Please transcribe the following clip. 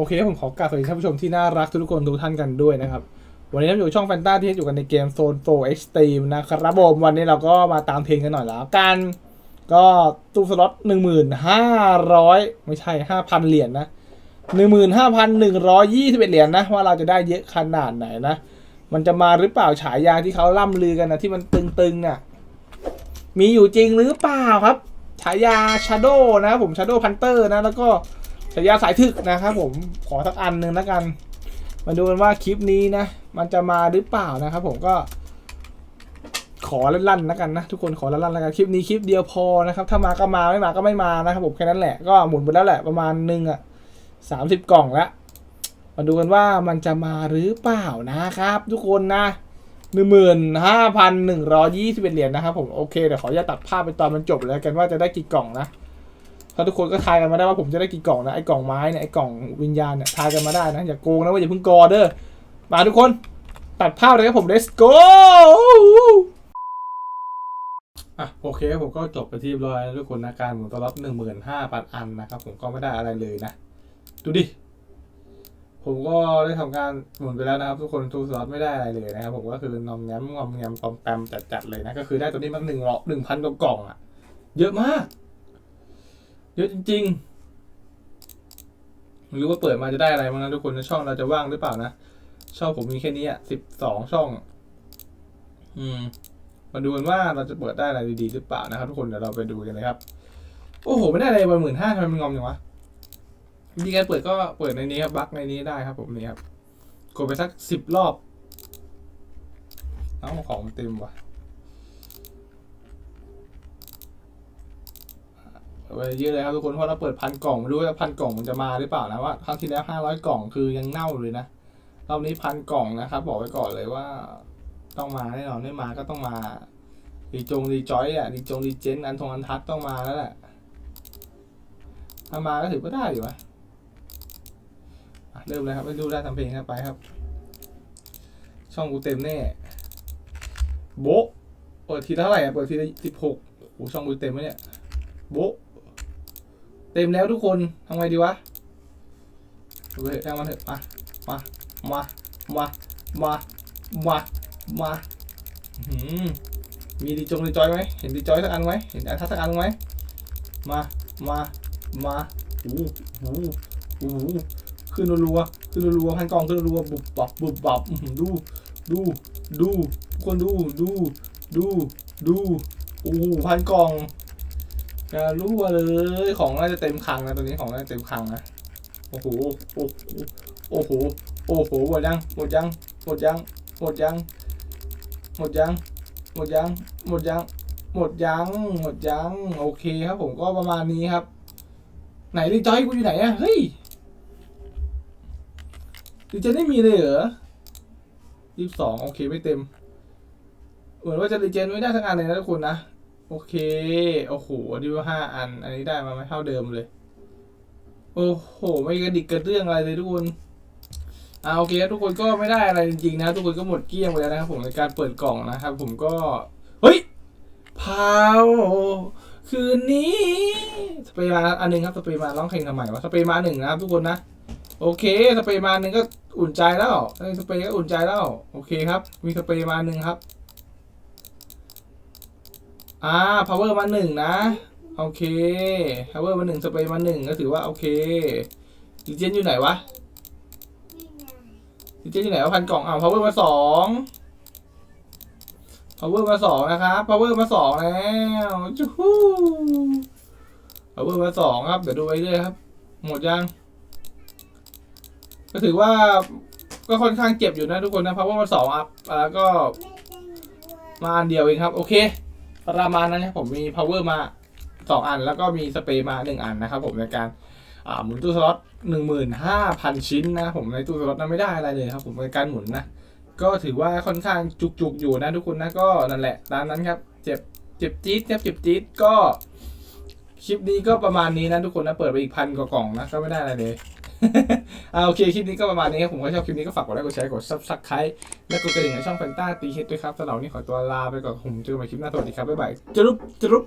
โอเคผมขอกราบสวัสดีท่านผู้ชมที่น่ารักทุกคนทุกท่านกันด้วยนะครับ วันนี้เราอยู่ช่องแฟนตาที่อยู่กันในเกมโซนโฟเอ็กซ์ตรีมนะครับผมวันนี้เราก็มาตามเทรนกันหน่อยแล้วกัน ก็ตู้สล็อตหนึ่งหมื่นห้าร้อยไม่ใช่ห้าพันเหรียญนะหนึ่งหมื่นห้าพันหนึ่งร้อยยี่สิบเอ็ดเหรียญนะว่าเราจะได้เยอะขนาดไหนนะ มันจะมาหรือเปล่าฉายาที่เขาล่ำลือกันนะที่มันตึงๆน่ะมีอยู่จริงหรือเปล่าครับฉายาชาโดนะผมชาโดพันเตอร์นะแล้วก็ ฉายาสายถึกนะครับผมขอสักอันหนึ่งแล้วกัน มาดูกันว่าคลิปนี้นะ มันจะมาหรือเปล่านะครับผมก็ขอลั่นๆแล้วกันนะทุกคนขอลั่นๆแล้วกันคลิปนี้คลิปเดียวพอนะครับ ถ้ามาก็มาไม่มาก็ไม่มานะครับผมแค่นั้นแหละก็หมุนไปแล้วแหละประมาณหนึ่งอะสามสิบกล่องล้วมาดูกันว่ามันจะมาหรือเปล่านะครับ ทุกคนนะหนึ่งหมื่นห้าพันหนึ่งร้อยี่สิบเอ็ดเหรียญนะครับผมโอเคเดี๋ยวขออย่าตัดภาพไปตอนมันจบแล้วกันว่าจะได้กี่กล่องนะ ถ้าทุกคนก็ทายกันมาได้ว่าผมจะได้กี่กล่องนะไอ้กล่องไม้เนี่ยไอ้กล่องวิญญาณเนี่ยทายกันมาได้นะอย่าโกงนะว่าอย่าเพิ่งกอเด้อมาทุกคนตัดภาพเลยครับผม let's go อะโอเคผมก็จบไปที่เรียบร้อยแล้วทุกคนนะการหมุนตัวล็อตหนึ่งหมื่นห้าพันอันนะครับ ผมก็ไม่ได้อะไรเลยนะ ดูดิผมก็ได้ทำการหมุนไปแล้วนะครับ ทุกคนทูสล็อตไม่ได้อะไรเลยนะครับ ผมก็คือนอมแง้มงอมแงมปอมแปมจัดๆเลยนะก็คือได้ตัวนี้มาหนึ่งหลอกหนึ่งพันกว่ากล่องอะ เยอะมาก เยอะจริงๆไม่รู้ว่าเปิดมาจะได้อะไรบ้างนะทุกคนช่องเราจะว่างหรือเปล่านะ ช่องผมมีแค่นี้อะสิบสองช่อง อืม มาดูกันว่าเราจะเปิดได้อะไรดีๆหรือเปล่านะครับทุกคนเดี๋ยวเราไปดูกันเลยครับ โอ้โห ไม่ได้อะไรวันหมื่นห้าทำไมมันงอมอย่างวะวิธีการเปิดก็เปิดในนี้ครับบั๊กในนี้ได้ครับ ผมนี่ครับกดไปสักสิบรอบเอ้าของเต็มว่ะเอา ไปเยอะเลยครับทุกคนเพราะเราเปิดพันกล่องไม่รู้ว่าพันกล่องมันจะมาหรือเปล่านะว่าครั้งที่แล้วห้าร้อยกล่องคือยังเน่าเลยนะรอบนี้พันกล่องนะครับ บอกไว้ก่อนเลยว่า ต้องมาแน่นอนไม่มาก็ต้องมาดีจงดีจอยอะดีจงดีเจนอันทงอันทัดต้องมาแล้วแหละถ้ามาก็ถือว่าได้อยู่วะเริ่มเลยครับไม่ดูได้ทำเพลงครับไปครับ ช่องกูเต็มแน่โบะเปิดทีเท่าไหร่อะเปิดทีละสิบหกโอ้ช่องกูเต็มไหมเนี่ยโบะ เต็มแล้วทุกคนทำไงดีวะเอาไปเถอะช่างมันเถอะมามามามามามามาหืมมีดีจงดีจอยไหมเห็นดีจอยสักอันไหมเห็นอันทัดสักอันไหมมามามาโอ้โหโอ้โหขึ้นรัวขึ้นรัวพันกองขึ้นรัวบุบบับบุบบับดูดูดูคนดูดูดูดูโอ้โหพันกอง จะรั่วเลยของน่าจะเต็มคังนะตัวนี้ของน่าจะเต็มคังนะโอ้โหโอ้โหโอ้โหโอ้โหหมดยังหมดยังหมดยังหมดยังหมดยังหมดยังหมดยังหมดยังหมดยังโอเคครับผมก็ประมาณนี้ครับ ไหนรีจอยกูอยู่ไหนอะเฮ้ยรีเจนไม่มีเลยเหรอยี่สิบสองโอเคไม่เต็มเหมือนว่าจะรีเจนไม่ได้ทั้งอันเลยนะทุกคนนะ โอเค โอ้โหดีว่าห้าอัน อันนี้ได้มาไม่เท่าเดิมเลย โอ้โห ไม่กระดิกกระเรื่องอะไรเลยทุกคนอ่าโอเคทุกคนก็ไม่ได้อะไรจริงๆนะ ทุกคนก็หมดเกลี้ยงไปแล้วนะครับผมในการเปิดกล่องนะครับ ผมก็ เฮ้ยพาวคืนนี้สเปรย์มาอันหนึงครับสเปรย์มาร้องเพลงทำไมวะสเปรย์มาหนึ่งนะครับทุกคนนะโอเคสเปรย์มาหนึ่งก็อุ่นใจแล้วได้สเปรย์ก็อุ่นใจแล้วโอเคครับ มีสเปรย์มาหนึ่งครับ อ่า power มาหนึ่งนะ โอเค power มาหนึ่งสเปรย์มาหนึ่งก็ถือว่าโอเคดีเจนอยู่ไหนวะดีเจอยู่ไหนว่าพันกล่องอ่า power มาสอง power มาสองนะครับ power มาสองแล้วจูฮู power มาสองครับ เดี๋ยวดูไปเรื่อยครับ หมดยัง ก็ถือว่าก็ค่อนข้างเจ็บอยู่นะทุกคนนะ power มาสองอัพแล้วก็มาอันเดียวเองครับ โอเค ประมาณนั้นครับผมมี power มาสองอัน แล้วก็มีสเปรย์มาหนึ่งอันนะครับผมในการหมุนตู้สล็อตหนึ่งหมื่นห้าพันชิ้นนะครับผมในตู้สล็อตนั้นไม่ได้อะไรเลยครับผมในการหมุนนะก็ถือว่าค่อนข้างจุกๆอยู่นะทุกคนนะก็นั่นแหละตามนั้นครับเจ็บเจ็บจี๊ดครับเจ็บจี๊ดก็คลิปนี้ก็ประมาณนี้นะทุกคนนะเปิดไปอีกพันกว่ากล่องนะก็ไม่ได้อะไรเลย อ่าโอเคคลิปนี้ก็ประมาณนี้ครับผมก็ชอบคลิปนี้ก็ฝากกดไลค์กดแชร์กดซับสไครต์และกดกระดิ่งในช่องแฟนต้าตีเฮดด้วยครับสำหรับวันนี้ขอตัวลาไปก่อนผมเจอกันใหม่คลิปหน้าสวัสดีครับบ๊ายบายจรุบจรุบ